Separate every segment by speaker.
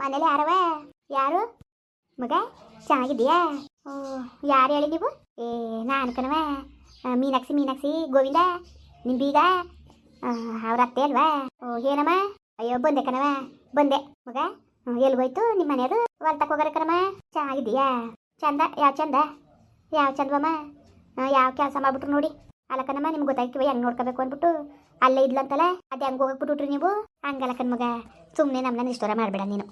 Speaker 1: ಮನೇಲಿ ಯಾರವ? ಯಾರು? ಮಗ, ಚೆನ್ನಾಗಿದ್ದೀಯಾ? ಓ, ಯಾರು ಹೇಳಿ ನೀವು? ಏ, ನಾನು ಕಣವ ಮೀನಾಕ್ಷಿ ಮೀನಾಕ್ಷಿ, ಗೋವಿಂದ ನಿಮ್ಮ ಬೀಗ ಅವ್ರ ಅತ್ತೆ ಅಲ್ವಾ? ಓ, ಏನಮ್ಮ? ಅಯ್ಯೋ, ಬಂದೆ ಕಣವ ಬಂದೆ. ಮಗ ಎಲ್ಲಿ ಹೋಯ್ತು ನಿಮ್ಮ ಮನೆಯವರು? ಹೊಲ್ತಕ್ಕೆ ಹೋಗಾರ ಕಣಮ್ಮ? ಚೆನ್ನಾಗಿದ್ದೀಯಾ? ಚಂದ? ಯಾವ ಚಂದ? ಯಾವ ಚಂದವಮ್ಮ? ಯಾವ ಕೆಲಸ ಮಾಡ್ಬಿಟ್ರು ನೋಡಿ. ಅಲ್ಲ ಕಣಮ್ಮ, ನಿಮ್ಗೆ ಗೊತ್ತಾಗ್ತೀವಿ ಹೆಂಗೆ ನೋಡ್ಕೋಬೇಕು ಅಂದ್ಬಿಟ್ಟು. ಅಲ್ಲೇ ಇದ್ಲಂತಲ್ಲ ಅದು ಹೆಂಗೆ ಹೋಗ್ಬಿಟ್ಬಿಟ್ರಿ ನೀವು. ಹಂಗಲ್ಲ ಮಗ ಸುಮ್ಮನೆ ನಮ್ಮನ್ನ ನಿಷ್ಠೂರ ಮಾಡಬೇಡ ನೀನು.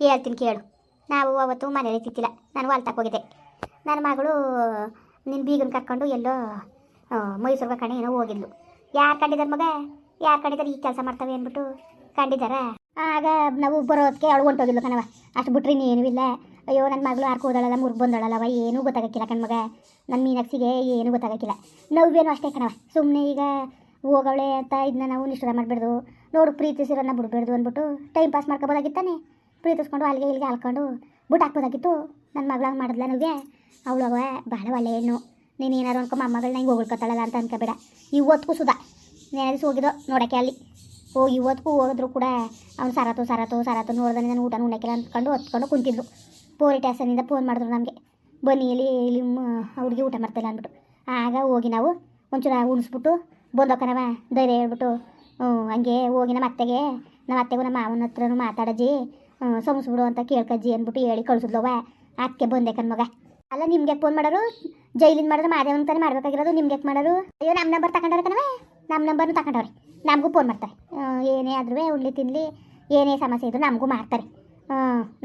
Speaker 1: ಹೇಳ್ತೀನಿ ಕೇಳು. ನಾವು ಅವತ್ತು ಮನೇಲಿ ತಿತ್ತಿಲ್ಲ ನಾನು ಹೊಲ್ತಕ್ಕೆ ಹೋಗಿದ್ದೆ. ನನ್ನ ಮಗಳು ನಿನ್ನ ಬೀಗನ ಕರ್ಕೊಂಡು ಎಲ್ಲೋ ಮೈಸೂರಿಗೆ ಕಣೆ ಏನೋ ಹೋಗಿದ್ಲು. ಯಾರು ಕಂಡಿದ್ದಾರೆ ಮಗ? ಯಾರು ಕಂಡಿದ್ದಾರೆ ಈ ಕೆಲಸ ಮಾಡ್ತಾವೆ ಅಂದ್ಬಿಟ್ಟು ಕಂಡಿದ್ದಾರ ಆಗ ನಾವು ಬರೋದಕ್ಕೆ ಅವಳು ಹೊಂಟೋಗಿದ್ಲು ಕಣವ ಅಷ್ಟು ಬಿಟ್ರೆ ಇನ್ನೇನೂ ಇಲ್ಲ. ಅಯ್ಯೋ ನನ್ನ ಮಗಳು ಯಾರು ಹೋದಳಲ್ಲ ಮುರ್ಗ್ ಬಂದಳಲ್ಲವ, ಏನೂ ಗೊತ್ತಾಗಕ್ಕಿಲ್ಲ ಕಣ್ಮಗ ನನ್ನ ಮೀನಕ್ಸಿಗೆ ಏನೂ ಗೊತ್ತಾಗಕ್ಕಿಲ್ಲ. ನೋವೇನು ಅಷ್ಟೇ ಕಣವ ಸುಮ್ಮನೆ ಈಗ ಹೋಗವಳೆ ಅಂತ ಇದನ್ನ ನಾವು ನಿಷ್ಠುರ ಮಾಡಬಾರ್ದು ನೋಡು ಪ್ರೀತಿಸಿರೋನ್ನ ಬಿಡ್ಬಾರ್ದು ಅಂದ್ಬಿಟ್ಟು ಟೈಮ್ ಪಾಸ್ ಮಾಡ್ಕೋಬೋದಾಗಿತ್ತಾನೆ? ಪ್ರೀತಿಸ್ಕೊಂಡು ಅಲ್ಲಿಗೆ ಇಲ್ಲಿಗೆ ಹಾಲ್ಕೊಂಡು ಬುಟ್ ಹಾಕ್ಬೋದಾಗಿತ್ತು. ನನ್ನ ಮಗಳಂಗೆ ಮಾಡಿದ್ಲ ನನಗೆ ಅವಳು ಅವ ಭಾಳ ಒಳ್ಳೆ ಹೆಣ್ಣು ನೀನು ಏನಾರು ಅನ್ಕೊ ಮೊಮ್ಮಗಳನ್ನ ಹಿಂಗೆ ಹೋಗ್ಕೊತಾಳಲ್ಲ ಅಂತ ಅನ್ಕೋಬೇಡ. ಇವತ್ತಿಗೂ ಸುಧಾ. ನೆನೆದಿಸಿ ಹೋಗಿದ್ದೋ ನೋಡೋಕ್ಕೆ ಅಲ್ಲಿ. ಹೋಗಿ ಇವತ್ತಿಗೂ ಹೋಗಿದ್ರು ಕೂಡ ಅವ್ನು ಸರತು ಸರತು ಸರತು ನೋಡ್ದೆ ನಾನು ಊಟ ಉಣ್ಣಕ್ಕಿಲ್ಲ ಅಂದ್ಕೊಂಡು ಹೊತ್ಕೊಂಡು ಕುಂತಿದ್ಲು ಪೋರಿ ಟ್ಯಾಸನಿಂದ ಫೋನ್ ಮಾಡಿದ್ರು ನಮಗೆ. ಬನ್ನಿ, ಇಲ್ಲಿ ಇಲ್ಲಿ ಅವ್ರಿಗೆ ಊಟ ಮಾಡ್ತಿಲ್ಲ ಅಂದ್ಬಿಟ್ಟು. ಆಗ ಹೋಗಿ ನಾವು ಒಂಚೂರು ಉಣಿಸ್ಬಿಟ್ಟು ಬಂದೋಕನವ ಧೈರ್ಯ ಹೇಳ್ಬಿಟ್ಟು ಹಂಗೆ ಹೋಗಿ ನಮ್ಮ ಅತ್ತೆಗೆ, ನಮ್ಮ ಅತ್ತೆಗೂ ನಮ್ಮ ಮಾವನ ಹತ್ರನೂ ಮಾತಾಡಜ್ಜಿ ಸಮಸ್ಬಿಡು ಅಂತ ಕೇಳ್ಕಜ್ಜಿ ಅಂದ್ಬಿಟ್ಟು ಹೇಳಿ ಕಳಿಸಿದ್ಲವ ಅದಕ್ಕೆ ಬಂದೆ ಕಣ್ಮಗ ಅಲ್ಲ, ನಿಮ್ಗೆ ಫೋನ್ ಮಾಡೋರು? ಜೈಲಿಂದ ಮಾಡಿದ್ರೆ ಮಾದೇವನ್ ತಾನೇ ಮಾಡ್ಬೇಕಾಗಿರೋದು, ನಿಮ್ಗೆ ಯಾಕೆ ಮಾಡೋರು? ಅಯ್ಯೋ ನಮ್ಮ ನಂಬರ್ ತಗೊಂಡವ್ರೆ ಕಣವೇ ನಮ್ಮ ನಂಬರ್ನು ತಗೊಂಡವ್ರೆ ನಮಗೂ ಫೋನ್ ಮಾಡ್ತಾರೆ. ಏನೇ ಆದ್ರೂ ಉಳ್ಳಿ ತಿನ್ಲಿ, ಏನೇ ಸಮಸ್ಯೆ ಇದ್ರು ನಮಗೂ ಮಾಡ್ತಾರೆ.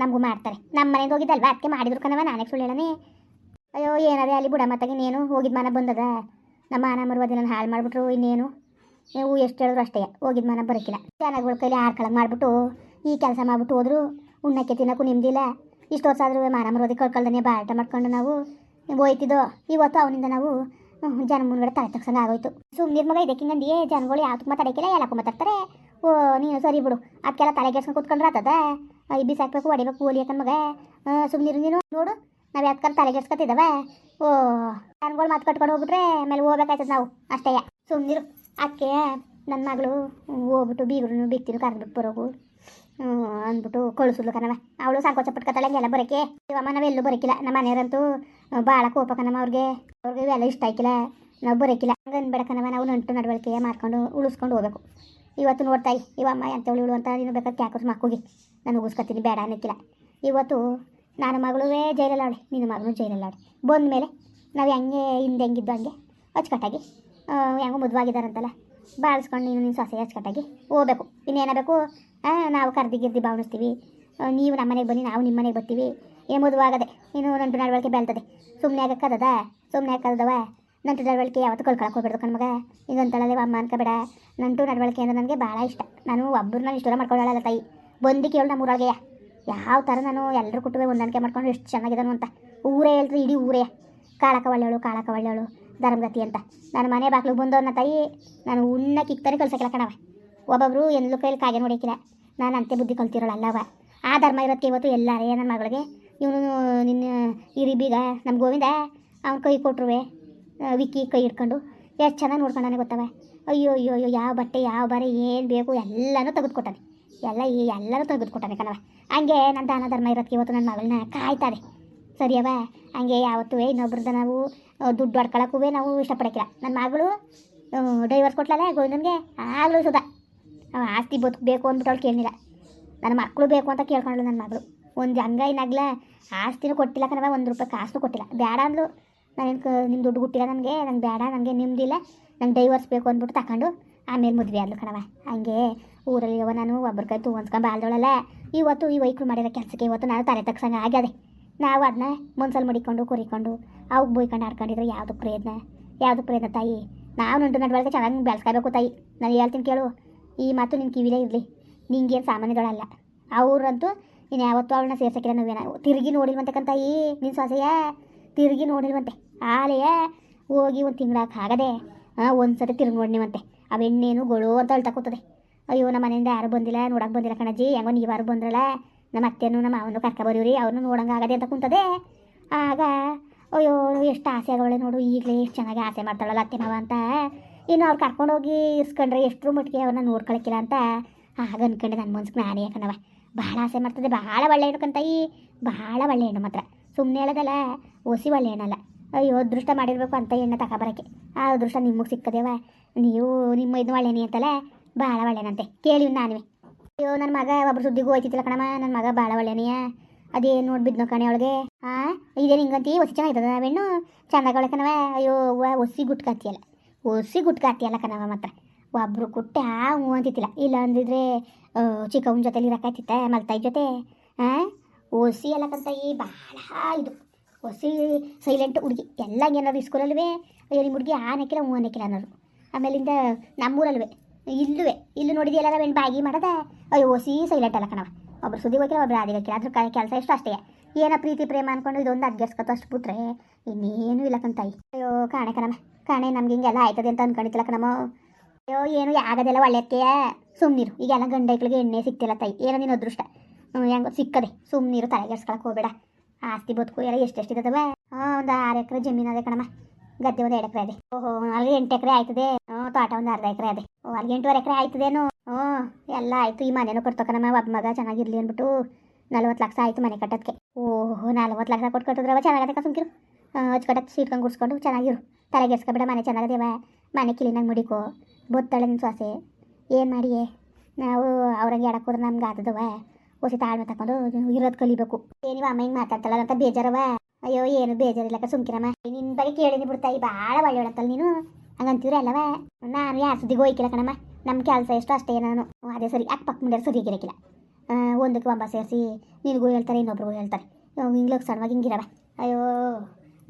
Speaker 1: ನಮಗೂ ಮಾಡ್ತಾರೆ. ನಮ್ಮ ಮನೆಗೆ ಹೋಗಿದ್ದಲ್ವ? ಅದಕ್ಕೆ ಮಾಡಿದ್ರು ಕಣವ ನಾನೇ ಸುಳ್ಳು ಅಯ್ಯೋ, ಏನಾರೇ ಅಲ್ಲಿ ಬುಡ ಮತ್ತಾಗಿ ಇನ್ನೇನು? ಹೋಗಿದ್ ಮನ ಬಂದದ? ನಮ್ಮ ಮಾನ ಮರುವದಿ ನಾನು ಹಾಳು ಮಾಡಿಬಿಟ್ರು ಇನ್ನೇನು? ನೀವು ಎಷ್ಟು ಹೇಳಿದ್ರು ಅಷ್ಟೇ. ಹೋಗಿದ್ ಮನ ಬರೋಕ್ಕಿಲ್ಲ ಜನಗಳ ಕೈಲಿ ಆಡ್ಕೊಳಂಗೆ ಮಾಡಿಬಿಟ್ಟು ಈ ಕೆಲಸ ಮಾಡ್ಬಿಟ್ಟು ಹೋದ್ರು. ಉಣ್ಣಕ್ಕೆ ತಿನ್ನೋಕ್ಕೂ ನಿಮ್ದಿಲ್ಲ. ಇಷ್ಟು ವರ್ಷ ಆದರೂ ಮಾರಾಮರೋದಿ ಕಳ್ಕೊಳ್ದನೆ ಕಳ್ಕೊಳ್ದೇ ಬಾಟ ಮಾಡ್ಕೊಂಡು ನಾವು ಹೋಯ್ತಿದ್ದೋ. ಇವತ್ತು ಅವನಿಂದ ನಾವು ಜನ ಮುಂದ್ಗಡೆ ತಲೆ ತಕ್ಷಣ ಆಗೋಯ್ತು. ಸುಮ್ಮನೆ ಮಗ ಇದಕ್ಕಿಂಗಂದಿಯೇ ಜನಗಳು ಯಾವ್ದಕ್ಕೆ ಮಾತಾಡಕ್ಕಿಲ್ಲ ಎಲ್ಲಕ್ಕೂ ಮಾತಾಡ್ತಾರೆ. ಓ, ನೀನು ಸರಿ ಬಿಡು. ಅದಕ್ಕೆಲ್ಲ ತಲೆ ಕೆಡ್ಸ್ಕೊಂಡು ಕೂತ್ಕೊಂಡ್ರೆ ಆತದ? ಈ ಬಿಸಾಕ್ಬೇಕು, ಹೊಡಿಬೇಕು, ಓಲಿ ಅಂತ ಮಗ. ಸುಮ್ಮನಿರು ನೀನು, ನೋಡು. ನಾವು ಯಾವ್ದು ತಲೆ ಕೆಡ್ಸ್ಕೊತಿದ್ದಾವೆ? ಓ, ಜನಗಳು ಮಾತು ಕಟ್ಕೊಂಡು ಹೋಗ್ಬಿಟ್ರೆ ಆಮೇಲೆ ಹೋಗ್ಬೇಕಾಯ್ತದ ನಾವು. ಅಷ್ಟೇ. ಸುಮ್ಮನಿರು ಅಕ್ಕೆ ನನ್ನ ಮಗಳು ಹೋಗ್ಬಿಟ್ಟು ಬೀಗರು ಬಿಕ್ತಿರು ಕರೆದ್ಬಿಟ್ಟು ಬರೋಗು. ಅಂದ್ಬಿಟ್ಟು ಕಳಿಸಿದ್ಲು ಕಣವ ಅವಳು ಸಂಕೋಚ ಪಟ್ಕೊತಾಳೆ, ಹಂಗೆಲ್ಲ ಬರೋಕೆ ಇವಮ್ಮ ನಾವೆಲ್ಲೂ ಬರೋಕಿಲ್ಲ. ನಮ್ಮ ಮನೆಯವರಂತೂ ಭಾಳ ಕೋಪ ಕಣಮ್ಮ ಅವ್ರಿಗೆ. ಅವ್ರಿಗೆ ಇವೆಲ್ಲ ಇಷ್ಟ ಆಯ್ಕಿಲ್ಲ. ನಾವು ಬರೋಕಿಲ್ಲ. ಹಂಗೆ ಅನ್ಬೇಡ ಕಣವ ನಾವು ನಂಟು ನಡವಳಿಕೆ ಮಾಡ್ಕೊಂಡು ಉಳಿಸ್ಕೊಂಡು ಹೋಗ್ಬೇಕು. ಇವತ್ತು ನೋಡ್ತಾಯಿ ಇವಮ್ಮ ಎಂತವಳು ಉಳು ಅಂತ ನೀನು ಬೇಕಾದ್ರೆ ಕ್ಯಾಕರ್ಸ್ ಮಕ್ಕೋಗಿ ನಾನು ಉಗಿಸ್ಕೊತೀನಿ, ಬೇಡ ಅನ್ನಕ್ಕಿಲ್ಲ ಇವತ್ತು ನಾನು ಮಗಳುವೇ ಜೈಲಲ್ಲಾಡಿ ನಿನ್ನ ಮಗಳು ಜೈಲಲ್ಲಾಡಿ ಬಂದ ಮೇಲೆ ನಾವು ಹೆಂಗೆ ಹಿಂದೆ ಹೆಂಗಿದ್ದು ಹಂಗೆ, ಅಚ್ಚುಕಟ್ಟಾಗಿ ಹೆಂಗೋ ಮದುವಾಗಿದ್ದಾರಂತಲ್ಲ ಬಾಳಿಸ್ಕೊಂಡು ನೀನು ನಿನ್ನ ಸೊಸೆ ಅಚ್ಚುಕಟ್ಟಾಗಿ ಹೋಗ್ಬೇಕು ಇನ್ನೇನಬೇಕು ನಾವು ಕರ್ದಿ ಗಿರ್ದಿ ಭಾವನಿಸ್ತೀವಿ ನೀವು ನಮ್ಮ ಮನೆಗೆ ಬನ್ನಿ, ನಾವು ನಿಮ್ಮ ಮನೆಗೆ ಬರ್ತೀವಿ. ಏನು ಆಗದೆ ಇನ್ನು ನಂಟು ನಡವಳಿಕೆ ಬೆಳ್ತದೆ. ಸುಮ್ಮನೆ ಆಗಕ್ಕದ ಸುಮ್ಮನೆ ಆಗದವ ನಂಟು ನಡವಳಿಕೆ ಯಾವತ್ತು ಕಳ್ಕೊಳಕ್ಕೆ ಹೋಗ್ಬಿಡ್ದು ಕಣ್ಮಗ ಹಿಂಗಂತಳಲ್ಲ ಅಮ್ಮ ಅನ್ಕೋಬೇಡ. ನಂಟು ನಡವಳಿಕೆ ಅಂದ್ರೆ ನನಗೆ ಭಾಳ ಇಷ್ಟ. ನಾನು ಒಬ್ಬರನ್ನ ಇಷ್ಟರ ಮಾಡ್ಕೊಳ್ಳಲ್ಲ ತಾಯಿ. ಬಂದು ಕೇಳು ನಮ್ಮ ಊರಾಗೆಯ ಯಾವ ಥರ ನಾನು ಎಲ್ಲರೂ ಕುಟುಂಬ ಹೊಂದಾಣಿಕೆ ಮಾಡ್ಕೊಂಡು ಎಷ್ಟು ಚೆನ್ನಾಗಿದ್ದಾನು ಅಂತ. ಊರೇ ಹೇಳ್ತೀವಿ ಇಡೀ ಊರೇ. ಕಾಳಕ ಒಳ್ಳೆಯವಳು ಕಾಳಕ ಒಳ್ಳೆಯವಳು ಧರ್ಮಗತಿ ಅಂತ. ನಾನು ಮನೆ ಬಾಗ್ಲಿಗೆ ಬಂದವನ್ನ ತಾಯಿ ನಾನು ಉಣ್ಣ ಇಕ್ತಾನೆ ಕಲ್ಸಕ್ಕಿಲ್ಲ ಕಣವ ಒಬ್ಬೊಬ್ರು ಎಲ್ಲೂ ಕೈಲಿ ಕಾಗೆ ನೋಡಿಕಿಲ್ಲ ನಾನು ಅಂತೆ ಬುದ್ಧಿ ಕಲ್ತಿರೋಳಲ್ಲವ ಆ ಧರ್ಮ ಇರೋದಕ್ಕೆ ಇವತ್ತು ಎಲ್ಲರೇ ನನ್ನ ಮಗಳಿಗೆ, ಇವನು ನಿನ್ನ ಈ ಬೀಗ ನಮ್ಮ ಗೋವಿಂದ, ಅವ್ನ ಕೈ ಕೊಟ್ರುವೆ ವಿಕ್ಕಿ ಕೈ ಹಿಡ್ಕೊಂಡು. ಎಷ್ಟು ಚೆನ್ನಾಗಿ ನೋಡ್ಕೊಂಡಾನೆ ಗೊತ್ತವ ಅಯ್ಯೋ ಅಯ್ಯೋ ಅಯ್ಯೋ ಯಾವ ಬಟ್ಟೆ, ಯಾವ ಬರೆ ಏನು ಬೇಕು ಎಲ್ಲನೂ ತೆಗೆದುಕೊಟ್ಟಾನೆ. ಎಲ್ಲ ಈ ಎಲ್ಲನೂ ತೆಗೆದುಕೊಟ್ಟಾನೆ ಕಣವ ಹಂಗೆ ನನ್ನ ದಾನ ಧರ್ಮ ಇರೋದಕ್ಕೆ ಇವತ್ತು ನನ್ನ ಮಗಳನ್ನ ಕಾಯ್ತಾರೆ ಸರಿಯವ? ಹಂಗೆ ಯಾವತ್ತೂ ಇನ್ನೊಬ್ರದ್ದು ನಾವು ದುಡ್ಡು ಹೊಡ್ಕೊಳಕ್ಕೂ ನಾವು ಇಷ್ಟಪಡಕ್ಕಿಲ್ಲ ನನ್ನ ಮಗಳು ಡೈವರ್ಸ್ ಕೊಟ್ಲಲ್ಲ, ಗೋವಿಂದನ್ಗೆ, ಆಗಲೂ ಅವ ಆಸ್ತಿ ಬದುಕಬೇಕು ಅಂದ್ಬಿಟ್ಟು ಅವ್ಳು ಕೇಳಿಲ್ಲ ನನ್ನ ಮಕ್ಕಳು ಬೇಕು ಅಂತ ಕೇಳ್ಕೊಂಡ್ಳು ನನ್ನ ಮಗಳು. ಒಂದು ಹಂಗ ಏನಾಗ್ಲ ಆಸ್ತಿನೂ ಕೊಟ್ಟಿಲ್ಲ ಕಣವ ಒಂದು ರೂಪಾಯಿ ಕಾಸು ಕೊಟ್ಟಿಲ್ಲ. ಬೇಡ ಅಂದ್ಲು. ನಾನೇನು ನಿಮ್ಮ ದುಡ್ಡು ಕೊಟ್ಟಿಲ್ಲ ನನಗೆ, ನಂಗೆ ಬೇಡ ನನಗೆ ನಿಮ್ಮದಿಲ್ಲ ನಂಗೆ ಡೈವರ್ಸ್ ಬೇಕು ಅಂದ್ಬಿಟ್ಟು ತಗೊಂಡು ಆಮೇಲೆ ಮದುವೆ ಆದ್ಲು ಕಣವ ಹಂಗೆ ಊರಲ್ಲಿ ನಾನು ಒಬ್ಬರ ಕೈ ತೂವನ್ಸ್ಕೊಂಡು ಬಾಲ್ದೊಳಲ್ಲ ಇವತ್ತು ಈ ವೈಕ್ಳು ಮಾಡಿರೋ ಕೆಲಸಕ್ಕೆ ಇವತ್ತು ನಾನು ತಲೆ ತಗ್ಸಂಗೆ ಆಗ್ಯದೆ. ನಾವು ಅದನ್ನ ಮನ್ಸಲ್ಲಿ ಮಡಿಕೊಂಡು, ಕುರಿಕೊಂಡು, ಅವ್ಗೆ ಬೈಕೊಂಡು ಆಡ್ಕೊಂಡಿದ್ರು ಯಾವುದು ಪ್ರಯತ್ನ ಯಾವುದು ಪ್ರಯತ್ನ ತಾಯಿ? ನಾವು ನಂಟು ನಡವಳಿಕೆ ಚೆನ್ನಾಗಿ ಬೆಳೆಸ್ಕೋಬೇಕು ತಾಯಿ. ನಾನು ಹೇಳ್ತೀನಿ ಕೇಳು. ಈ ಮಾತು ನಿನ್ನ ಕಿವಿಲೇ ಇರಲಿ. ನಿಂಗೇನು ಸಾಮಾನ್ಯಗಳಲ್ಲ. ಅವ್ರಂತೂ ನೀನು ಯಾವತ್ತೂ ಅವಳನ್ನ ಸೇರ್ಸಕ್ಕಿಲ್ಲ ಏನೋ. ತಿರುಗಿ ನೋಡಿಲ್ವಂತೆ ಕಂತಾಯಿ ನಿನ್ನ ಸೊಸೆಯ? ತಿರುಗಿ ನೋಡಿಲ್ವಂತೆ. ಆಲೆಯ ಹೋಗಿ ಒಂದು ತಿಂಗಳಾಕ ಆಗದೆ ಒಂದು ಸತಿ ತಿರುಗಿ ನೋಡಿನಿವಂತೆ. ಅವೆಣ್ಣೇನು ಗೊಳು ಅಂತ ಅಳ್ತಾ ಕೂತದೆ. ಅಯ್ಯೋ ನಮ್ಮ ಮನೆಯಿಂದ ಯಾರು ಬಂದಿಲ್ಲ ನೋಡಕ್ಕೆ ಬಂದಿಲ್ಲ ಕಣಜ್ಜಿ. ಹೆಂಗೋ ನೀವಾರು ಬಂದ್ರಲ್ಲ. ನಮ್ಮ ಅತ್ತೆನೂ ನಮ್ಮ ಅವನು ಕರ್ಕೊಬರೀವ್ರಿ ಅವ್ರನ್ನ ನೋಡಂಗೆ ಆಗದೆ ಅಂತ ಕುಂತದೆ. ಆಗ, ಅಯ್ಯೋ, ಎಷ್ಟು ಆಸೆ ಆಗವಳೆ ನೋಡು, ಈಗಲೇ ಎಷ್ಟು ಚೆನ್ನಾಗಿ ಆಸೆ ಮಾಡ್ತಾಳಲ್ಲ ಅತ್ತೆ ಮಾವ ಅಂತ ಇನ್ನು ಅವ್ರು ಕರ್ಕೊಂಡೋಗಿ ಇಸ್ಕೊಂಡ್ರೆ ಎಷ್ಟರ ಮಟ್ಟಿಗೆ ಅವ್ರನ್ನ ನೋಡ್ಕೊಳಕ್ಕಿಲ್ಲ ಅಂತ ಆಗ ಅನ್ಕೊಂಡೆ ನನ್ನ ಮನ್ಸಿಗೆ ನಾನೇ ಯಾಕನವ ಭಾಳ ಆಸೆ ಮಾಡ್ತದೆ, ಭಾಳ ಒಳ್ಳೆ ಹೆಣ್ಣು ಕಂತಾಯಿ, ಭಾಳ ಒಳ್ಳೆ ಹೆಣ್ಣು ಮಾತ್ರ. ಸುಮ್ಮನೆ ಹೇಳೋದಲ್ಲ, ಒಸಿ ಒಳ್ಳೆ ಹೆಣ್ಣಲ್ಲ. ಅಯ್ಯೋ, ಅದೃಷ್ಟ ಮಾಡಿರಬೇಕು ಅಂತ ಹೆಣ್ಣು ತಗೊಬರಕ್ಕೆ ಆ ಅದೃಷ್ಟ ನಿಮಗೆ ಸಿಕ್ಕದೇವ ನೀವು ನಿಮ್ಮ ಇದು ಒಳ್ಳೆನಿ ಅಂತಲ್ಲ, ಭಾಳ ಒಳ್ಳೆನಂತೆ. ಕೇಳಿ ನಾನುವೆ. ಅಯ್ಯೋ ನನ್ನ ಮಗ ಒಬ್ರು ಸುದ್ದಿಗೂ ಹೋಯ್ತಿಲ್ಲ ಕಣಮ್ಮ. ನನ್ನ ಮಗ ಭಾಳ ಒಳ್ಳೆನಿಯ. ಅದೇನು ನೋಡಿ ಬಿದ್ನೋ ಕಣೆ ಒಳಗೆ ಹಾಂ ಇದೇನು ಹಿಂಗಂತಿ? ಚೆನ್ನಾಗಿರ್ತದ ನಾವೇನು ಚಂದಾಗ ಕಣವ ಅಯ್ಯೋ ಒಸಿ ಗುಟ್ಕಾತಿಯಲ್ಲ. ಒಸಿ ಗುಟ್ಕಾತಿಯಲ್ಲ ಕಣವ ಮಾತ್ರ. ಒಬ್ರು ಕುಟ್ಟೆ ಆ ಹ್ಞೂ ಅಂತಿತ್ತಿಲ್ಲ. ಇಲ್ಲ ಅಂದಿದ್ರೆ ಚಿಕ್ಕವನ ಜೊತೆಲಿ ಇರಕ್ಕಾಯ್ತಿತ್ತ ಮಲ್ತಾಯಿ ಜೊತೆ? ಹಾಂ ಒಸಿ ಎಲ್ಲ ಕಂತಾಯಿ ಭಾಳ ಇದು. ಒಸಿ ಸೈಲೆಂಟ್ ಹುಡುಗಿ. ಎಲ್ಲ ಏನಾದ್ರು ಸ್ಕೂಲಲ್ವೇ ಅಯ್ಯೋ ನಿಮ್ಮ ಹುಡುಗಿ ಆ ನೆಕ್ಕಿಲ್ಲ ಹೂ ಅನ್ನಕ್ಕಿಲ್ಲ ಅನ್ನೋರು. ಆಮೇಲಿಂದ ನಮ್ಮೂರಲ್ವೇ? ಇಲ್ಲುವೆ. ಇಲ್ಲಿ ನೋಡಿದೆಯಲ್ಲ ನಾವೇನು ಬಾಗಿ ಮಾಡದೆ? ಅಯ್ಯೋ, ಸೀ ಸೈಲೆಂಟ್ ಅಲ್ಲ ಕಣವ ಒಬ್ರು ಸುದ್ದಿ ಹೋಗಿಲ್ಲ ಒಬ್ರು ಆದಿ ಹೋಗಿಲ್ಲ ಅದ್ರ ಕೆಲಸ ಎಷ್ಟು ಅಷ್ಟೇ. ಏನೋ ಪ್ರೀತಿ, ಪ್ರೇಮ ಅನ್ಕೊಂಡು ಇದೊಂದು ಅಡ್ಗೆಸ್ಕೊತ ಅಷ್ಟು ಬಿಟ್ರೆ ಇನ್ನೇನು ಇಲ್ಲ ಕಂತಾಯಿ. ಅಯ್ಯೋ, ಕಾಣೆ ಕಣಮ್ಮ ಕಾಣೆ ನಮ್ಗೆ ಹಿಂಗೆಲ್ಲ ಆಯ್ತದೆ ಅಂತ ಅನ್ಕೊಂಡಿತ್ತಲ್ಲ ಕಣಮ್ಮ ಅಯ್ಯೋ, ಏನು ಆಗೋದೆಲ್ಲ ಒಳ್ಳೆಕ್ಕೆ ಸುಮ್ಮನಿರು ಈಗೆಲ್ಲ ಗಂಡೈಕ್ಳಿಗೆ ಎಣ್ಣೆ ಸಿಗ್ತಿಲ್ಲ ತಾಯಿ. ಏನೋ ನೀನು ಅದೃಷ್ಟ. ಹೆಂಗೋ ಸಿಕ್ಕದೆ. ಸುಮ್ಮನಿರು ತಲೆಗೆಡ್ಸ್ಕೊಳಕ್ಕೆ ಹೋಗ್ಬೇಡ. ಆಸ್ತಿ ಬದುಕು ಎಲ್ಲ ಎಷ್ಟೆಷ್ಟಿದ್ದಾವೆ ಹಾಂ, ಒಂದು ಆರು ಎಕರೆ ಜಮೀನು ಅದೇ ಕಣಮ್ಮ ಗದ್ದೆ ಒಂದು ಎರಡು ಎಕರೆ ಅದೇ. ಓಹೋ ಅಲ್ಲಿ ಎಂಟು ಎಕರೆ ಆಯ್ತದೆ. ಹ್ಞೂ ತೋಟ ಒಂದು ಅರ್ಧ ಎಕರೆ ಅದೇ. ಓ ಅಲ್ಲಿ ಎಂಟೂವರೆ ಎಕರೆ ಆಯ್ತದೇನು. ಹ್ಞೂ ಎಲ್ಲ ಆಯ್ತು. ಈ ಮನೇನು ಕೊಡ್ತಕಣಮ್ಮ ಒಬ್ಬ ಮಗ ಚೆನ್ನಾಗಿರ್ಲಿ ಅಂದ್ಬಿಟ್ಟು ನಲ್ವತ್ತು ಲಕ್ಷ ಆಯ್ತು ಮನೆ ಕಟ್ಟೋದಕ್ಕೆ ಓಹೋ, ನಲ್ವತ್ತು ಲಕ್ಷ ಕೊಟ್ಟು ಕಟ್ಟಿದ್ರವ ಚೆನ್ನಾಗತ್ತೆ ಸುಮ್ಕಿರು. ಹಚ್ಕಟ್ಟಕ್ಕೆ ಸೀಟ್ಕೊಂಡು ಗುಡ್ಸ್ಕೊಂಡು ಚೆನ್ನಾಗಿರು. ತಲೆಗೆಡ್ಸ್ಕೊಬೇಡ ಮನೆ ಚೆನ್ನಾಗದೇವ. ಮನೆ ಕ್ಲೀನಾಗಿ ಮುಡಿಕೋ. ಬುತ್ತಳೆ ಸ್ವಾಸೆ ಸೊಸೆ. ಏನು ಮಾಡಿಯೇ? ನಾವು ಅವ್ರಂಗೆ ಎಡಕ್ಕೆ ಹೋದ್ರೆ ನಮ್ಗೆ ಆತದವ. ಹೊಸಿ ತಾಳ್ಮೆ ತಕೊಂಡು ಇರೋದು ಕಲಿಬೇಕು. ಏನಿವ, ಅಮ್ಮ ಹಿಂಗೆ ಅಂತ ಬೇಜಾರವ. ಅಯ್ಯೋ, ಏನು ಬೇಜಾರಿಲ್ಲಕ್ಕ ಸುಮ್ಕಿರಮ್ಮ ನಿನ್ನ ಬಗ್ಗೆ ಕೇಳಿನಿ ಬಿಡ್ತಾಯಿ ಭಾಳ ಒಳ್ಳೆ ಹೇಳತ್ತಲ್ಲ ನೀನು. ಹಂಗಂತೀವ್ರಿ ಅಲ್ಲವ? ನಾನು ಯಾರ ಸುದ್ದಿಗೆ ಹೋಯ್ಕಿಲ್ಲ ಕಣಮ್ಮ. ನಮ್ಮ ಕೆಲಸ ಎಷ್ಟು ಅಷ್ಟೇ ನಾನು. ಅದೇ ಸರಿ. ಅಕ್ಕ ಪಕ್ಕ ಮುಂದೆ ಸರಿಗಿರಕ್ಕಿಲ್ಲ ಒಂದಕ್ಕೆ ಒಂಬ ಸೇರಿಸಿ ನಿನಗೂ ಹೇಳ್ತಾರೆ, ಇನ್ನೊಬ್ರಿಗೂ ಹೇಳ್ತಾರೆ. ಹಿಂಗ್ಲೋಗಿ ಸಣ್ಣವಾಗಿ ಹಿಂಗಿರವ. ಅಯ್ಯೋ,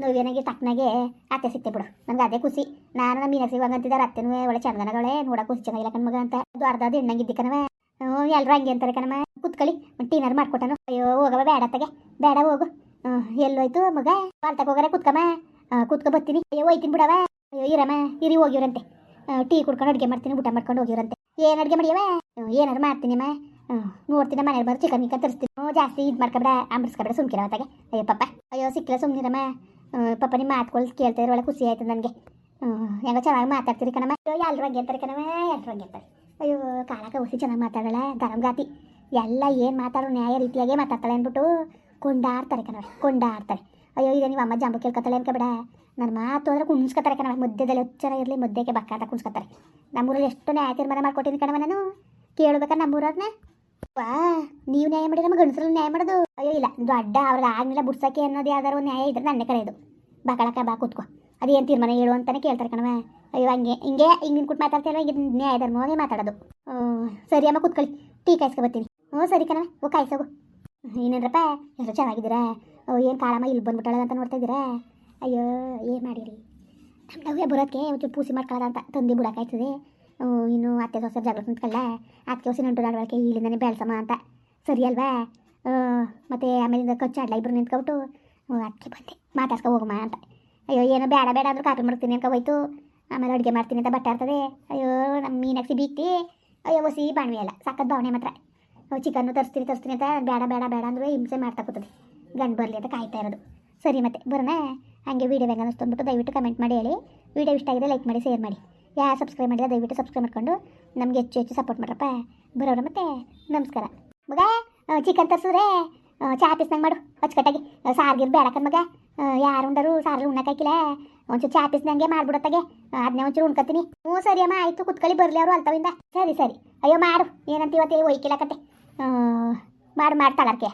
Speaker 1: ನೋವೇನಾಗಿ, ತಕ್ಕನಾಗೆ ಅತ್ತೆ ಸಿಕ್ತೆ ಬಿಡು. ನಮ್ಗೆ ಅದೇ ಖುಷಿ. ನಾನು ನಮ್ಮ ಮೀನಾಕ್ಷಿ ಹಂಗಂತಿದ್ದಾರೆ ಅತ್ತೆನೂ ಒಳ್ಳೆ ಚಂದನಗಳೇ ನೋಡಕ್ಕೆ ಖುಷಿ ಚೆನ್ನಾಗಿಲ್ಲ ಕಣ್ಮಗ ಅಂತ. ಅದು ಅರ್ಧ ಅದು ಹೆಣ್ಣಂಗಿದ್ದಿ ಕಣವ. ಎಲ್ಲರೂ ಹಂಗೆ ಅಂತಾರೆ ಕಣಮ್ಮ. ಕುತ್ಕೊಳ್ಳಿ ಟೀನರ್ ಮಾಡ್ಕೊಟ್ಟನು. ಅಯ್ಯೋ ಹೋಗವ ಬೇಡ ತಗೆ ಬೇಡ, ಹೋಗು. ಎಲ್ಲೋಯ್ತು ಮಗ? ಪಾಲ್ತಕ್ಕೆ ಹೋಗಾರೆ? ಕುತ್ಕಮ್ಮ? ಕುತ್ಕೊ ಬರ್ತೀನಿ. ಅಯ್ಯೋ, ಹೋಯ್ತೀನಿ ಬಿಡವ ಅಯ್ಯೋ, ಇರಮ್ಮ. ಇರಿ, ಹೋಗಿವ್ರಂತೆ. ಟೀ ಕುಡ್ಕೊಂಡು ಅಡುಗೆ ಮಾಡ್ತೀನಿ, ಊಟ ಮಾಡ್ಕೊಂಡು ಹೋಗಿವ್ರಂತೆ. ಏನು ಅಡುಗೆ ಮಾಡಿಯವ ಏನಾದ್ರು ಮಾಡ್ತೀನಿಮ್ಮ. ನೋಡ್ತೀನಿ, ಮನೇಲಿ ಬರೋ ಚಿಕನ್ ಗಿಕನ್ ತರಿಸ್ತೀನಿ. ಜಾಸ್ತಿ ಇದು ಮಾಡ್ಕೊಬೇಡ ಅಂಬಿಸ್ಕೊಬೇಡ ಸುಮ್ಕಿರ ಹೊತ್ತಾಗೆ ಅಯ್ಯೋ ಪಪ್ಪ ಅಯ್ಯೋ, ಸಿಕ್ಕಿಲ್ಲ, ಸುಮ್ನಿರಮ್ಮ. ಪಪ್ಪ ನಿಮ್ಮ ಮಾತುಗಳು ಕೇಳ್ತಾ ಒಳ್ಳೆ ಖುಷಿ ಆಯ್ತು ನನಗೆ. ಹೆಂಗೋ ಚೆನ್ನಾಗಿ ಮಾತಾಡ್ತೀರಿ ಕಣಮ್ಮ. ಅಯ್ಯೋ ಎಲ್ಲರೂ ಹಂಗೆ ಅಂತಾರೆ ಕಣಮ್ಮ ಎಲ್ಲರೂ ಹಂಗೆ ಅಂತಾರೆ. ಅಯ್ಯೋ, ಕಾಲಕ್ಕೆ ಹುಸಿ ಚೆನ್ನಾಗಿ ಮಾತಾಡಲ್ಲ ಧರಂಗಾತಿ ಎಲ್ಲ ಏನು ಮಾತಾಡೋ ನ್ಯಾಯ ರೀತಿಯಾಗೇ ಮಾತಾಡ್ತಾಳೆ ಅಂದ್ಬಿಟ್ಟು ಕೊಂಡಾಡ್ತಾರೆ ಕಣವ ಕೊಂಡಾಡ್ತಾರೆ. ಅಯ್ಯೋ, ಇದೆ ನೀವು ಅಮ್ಮ ಜಾಂಬು ಕೇಳ್ಕೊತಾಳೆ ಅನ್ಕೋಬೇಡ ನನ್ನ ಮಾತು ಅಂದ್ರೆ ಕುಣಿಸ್ಕೊತಾರೆ ಕಣವ ಮಧ್ಯದಲ್ಲಿ ಎಚ್ಚರ ಇರಲಿ, ಮಧ್ಯಕ್ಕೆ ಬಕ್ಕಾಟ ಕುಣಿಸ್ಕೊತಾರೆ. ನಮ್ಮೂರಲ್ಲಿ ಎಷ್ಟು ನ್ಯಾಯ ತೀರ್ಮಾನ ಮಾಡ್ಕೊಟ್ಟಿನಿ ಕಣವ ನಾನು. ಕೇಳ್ಬೇಕಾ ನಮ್ಮೂರವ್ರನ್ನ ವಾ, ನೀವು ನ್ಯಾಯ ಮಾಡಿ ನಮ್ಮ ಗಂಡಸರಲ್ಲಿ ನ್ಯಾಯ ಮಾಡೋದು. ಅಯ್ಯೋ, ಇಲ್ಲ ದೊಡ್ಡ ಅವ್ರಿಗೆ ಆಗ್ಲಿಲ್ಲ ಬುಡ್ಸಕ್ಕೆ ಅನ್ನೋದು ಯಾವ್ದಾರು ಒಂದು ನ್ಯಾಯ ಇದ್ರೆ ನನ್ನೇ ಕರೆಯೋದು. ಬಾಕಳಕ ಬಾ ಕೂತ್ಕೋ. ಅದೇನು ತೀರ್ಮಾನ ಹೇಳು ಅಂತಾನೆ ಕೇಳ್ತಾರೆ ಕಣವ ಅಯ್ಯೋ, ಹಂಗೆ, ಹಿಂಗೆ ಹಿಂಗೆ ಕುಟ್ ಮಾತಾಡ್ತಾರೆ ಇದು ನ್ಯಾಯ ಧರ್ಮವಾಗಿ ಮಾತಾಡೋದು ಸರಿ ಅಮ್ಮ, ಕೂತ್ಕೊಳ್ಳಿ. ಟೀ ಕಾಯಿಸ್ಕೊ ಬರ್ತೀನಿ. ಹ್ಞೂ ಸರಿ ಕಣವ ಓ, ಕಾಯಿಸೋಗು. ಏನೇನ್ರಪ್ಪ ಎಲ್ಲರೂ ಚೆನ್ನಾಗಿದ್ದೀರಾ? ಏನು ಕಾಳಮ್ಮ ಇಲ್ಲಿ ಬಂದ್ಬಿಟ್ಟಾಳ ಅಂತ ನೋಡ್ತಾ ಇದ್ದೀರಾ? ಅಯ್ಯೋ, ಏನು ಮಾಡಿರಿ? ನಮ್ಮ ನವ್ಯ ಬರೋಕ್ಕೆ ಒಂಚೂರು ಪೂಸಿ ಮಾಡ್ಕೊಳ್ಳೋದ ಅಂತ ತಂದು ಬಿಡೋಕ್ಕಾಯ್ತದೆ ಇನ್ನು ಅತ್ತೆ ಸೊಸೆ ಜಗಳ ಕುಂತ್ಕಲ್ಲ ಅತ್ತೆ ಹೊಸ ನಂಟು ನಡವಳಿಕೆ ಇಲ್ಲಿಂದನೇ ಬೆಳ್ಸಮ್ಮ ಅಂತ. ಸರಿ ಅಲ್ವಾ? ಮತ್ತು ಆಮೇಲಿಂದ ಕಚ್ಚಾಡ್ಲ ಇಬ್ರು ನಿಂತ್ಕೊಬಿಟ್ಟು? ಅದಕ್ಕೆ ಬಂದೆ, ಮಾತಾಡ್ಸ್ಕೊ ಹೋಗಮ್ಮ ಅಂತ. ಅಯ್ಯೋ, ಏನೋ ಬೇಡ ಬೇಡ ಅಂದ್ರೆ ಕಾಪಿ ಮಾಡ್ತೀನಿ ಅಂತ ಹೋಯ್ತು. ಆಮೇಲೆ ಅಡುಗೆ ಮಾಡ್ತೀನಿ ಅಂತ ಬಟ್ಟೆ ಆಡ್ತದೆ ಅಯ್ಯೋ ನಮ್ಮ ಮೀನಾಕ್ಷಿ ಬೀಕ್ತಿ ಅಯ್ಯೋ ಹೊಸಿ ಬಾಣ್ವಿ ಅಲ್ಲ ಸಕ್ಕತ್ ಭಾವನೆ ಮಾತ್ರ. ಚಿಕನ್ನು ತರಿಸ್ತೀನಿ ತರಿಸ್ತೀನಿ ಅಂತ ಬೇಡ ಬೇಡ ಬೇಡ ಅಂದರೂ ಹಿಂಸೆ ಮಾಡ್ತಾ ಕೂತದೆ. ಗಂಡು ಬರಲಿ ಅಂತ ಕಾಯ್ತಾ ಇರೋದು. ಸರಿ ಮತ್ತೆ, ಬರೋಣ? ಹಾಗೆ ವೀಡಿಯೋ ಹೆಂಗೆ ಅನ್ನಿಸ್ತು ದಯವಿಟ್ಟು ಕಮೆಂಟ್ ಮಾಡಿ ಹೇಳಿ. ವೀಡಿಯೋ ಇಷ್ಟ ಆಗಿದೆ ಲೈಕ್ ಮಾಡಿ ಶೇರ್ ಮಾಡಿ. ಯಾರು ಸಬ್ಸ್ಕ್ರೈಬ್ ಮಾಡಿದ್ರೆ ದಯವಿಟ್ಟು ಸಬ್ಸ್ಕ್ರೈಬ್ ಮಾಡ್ಕೊಂಡು ನಮಗೆ ಹೆಚ್ಚು ಹೆಚ್ಚು ಸಪೋರ್ಟ್ ಮಾಡ್ರಪ್ಪ. ಬರೋಣ ಮತ್ತೆ, ನಮಸ್ಕಾರ. ಮಗ ಚಿಕನ್ ತರಿಸಿದ್ರೆ ಚಾ ಪೀಸ್ನಾಗ ಮಾಡು, ಅಚ್ಚುಕಟ್ಟಾಗಿ. ಸಾರ್ಗಿರ್ ಬೇಡಕನ್ ಮಗ. ಯಾರು ಉಂಡರು ಸಾರು ಉಣ್ಣಕ್ಕಾಕಿಲ್ಲ ಒಂಚೂರು ಚಾ ಪೀಸ್ನಂಗೆ ಮಾಡ್ಬಿಡತ್ತಾಗೆ ಅದನ್ನೇ ಒಂಚೂರು ಉಣ್ಕತ್ತೀನಿ ಹ್ಞೂ ಸರಿ ಅಮ್ಮ, ಆಯಿತು, ಕುತ್ಕೊಳ್ಳಿ, ಬರಲಿ ಅವರು ಅಲ್ತವಿಂದ. ಸರಿ ಸರಿ. ಅಯ್ಯೋ, ಮಾಡು. ಏನಂತ ಇವತ್ತು ಒಯ್ಕಿಲ್ಲಕತ್ತೆ ಮಾಡು ಮಾಡ್ತಾಳರ್ಕೆ